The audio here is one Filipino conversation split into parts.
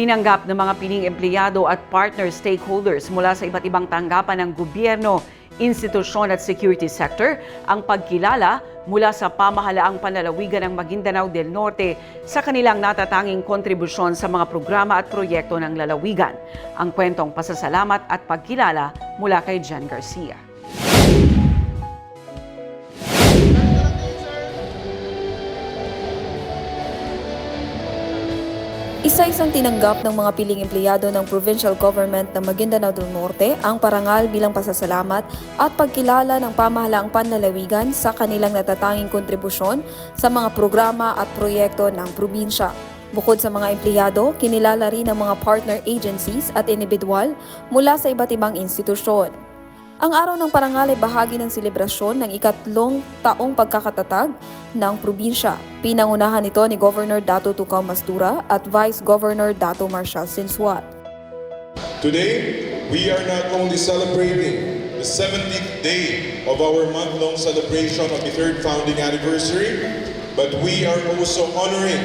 Tinanggap ng mga piling empleyado at partner stakeholders mula sa iba't ibang tanggapan ng gobyerno, institusyon at security sector ang pagkilala mula sa pamahalaang panlalawigan ng Maguindanao del Norte sa kanilang natatanging kontribusyon sa mga programa at proyekto ng lalawigan. Ang kwentong pasasalamat at pagkilala mula kay Jen Garcia. Isa-isang tinanggap ng mga piling empleyado ng provincial government ng Maguindanao del Norte ang parangal bilang pasasalamat at pagkilala ng pamahalaang panlalawigan sa kanilang natatanging kontribusyon sa mga programa at proyekto ng probinsya. Bukod sa mga empleyado, kinilala rin ang mga partner agencies at individual mula sa iba't ibang institusyon. Ang araw ng parangal ay bahagi ng selebrasyon ng ikatlong taong pagkakatatag ng probinsya. Pinangunahan ito ni Governor Dato Tucao Mastura at Vice Governor Dato Marshal Sinsuat. Today, we are not only celebrating the 70th day of our month-long celebration of the third founding anniversary, but we are also honoring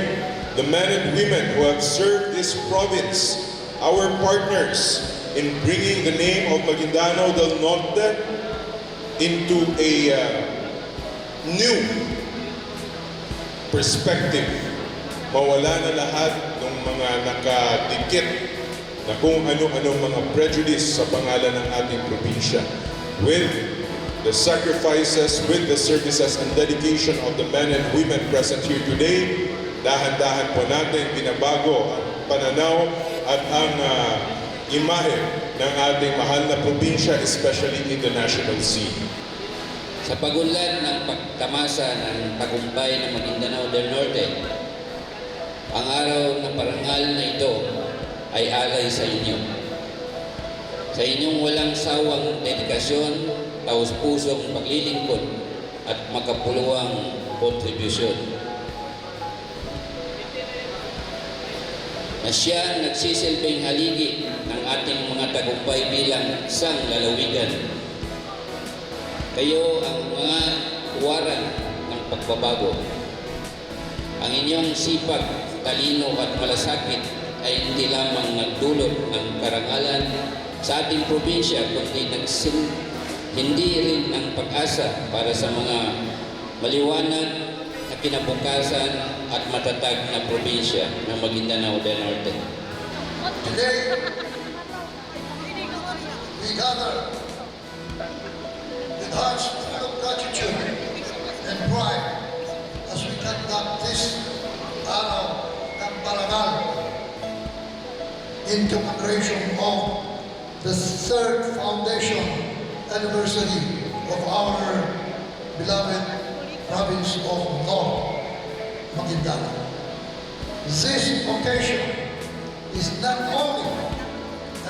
the men and women who have served this province, our partners in bringing the name of Maguindano del Norte into a uh, new perspective. Mawala na lahat ng mga nakadikit na kung ano-anong mga prejudice sa pangalan ng ating probinsya. With the sacrifices, with the services and dedication of the men and women present here today, dahan-dahan po natin binabago ang pananaw at ang ah, imahe ng ating mahal na probinsya, especially in the national scene. Sa pagunlad ng pagtamasa ng tagumpay ng Maguindanao del Norte, ang araw ng parangal na ito ay alay sa inyo. Sa inyong walang sawang dedikasyon, taus-pusong paglilingkod at makapuluang kontribusyon. Na siya nagsisilbing haligi ng tagumpay bilang isang lalawigan kayo ang mga waran ng pagbabago. Ang inyong sipag, talino at malasakit ay hindi lamang nagdulot ng karangalan sa ating probinsya, kundi nagsin, hindi rin ng pag-asa para sa mga maliwanag na kinabukasan at matatag na probinsya ng Maguindanao del Norte. Today, we gather with hearts full of gratitude and pride as we conduct this araw ng in commemoration of the third foundation anniversary of our beloved province of North Maguindano. This occasion is not only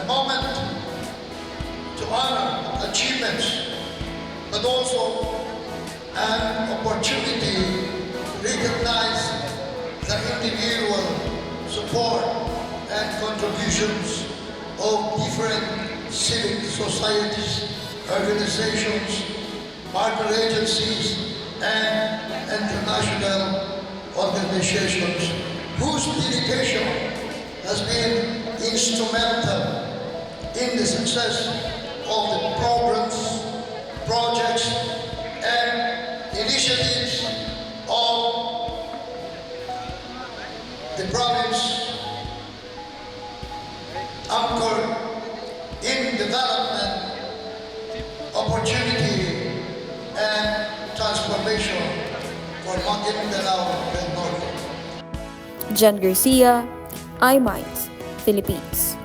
a moment to honor achievements, but also an opportunity to recognize the individual support and contributions of different civic societies, organizations, partner agencies, and international organizations whose dedication has been instrumental in the success of the programs, projects, and initiatives of the province anchored in development, opportunity, and transformation for Maguindanao del Norte. Jen Garcia, iMinds, Philippines.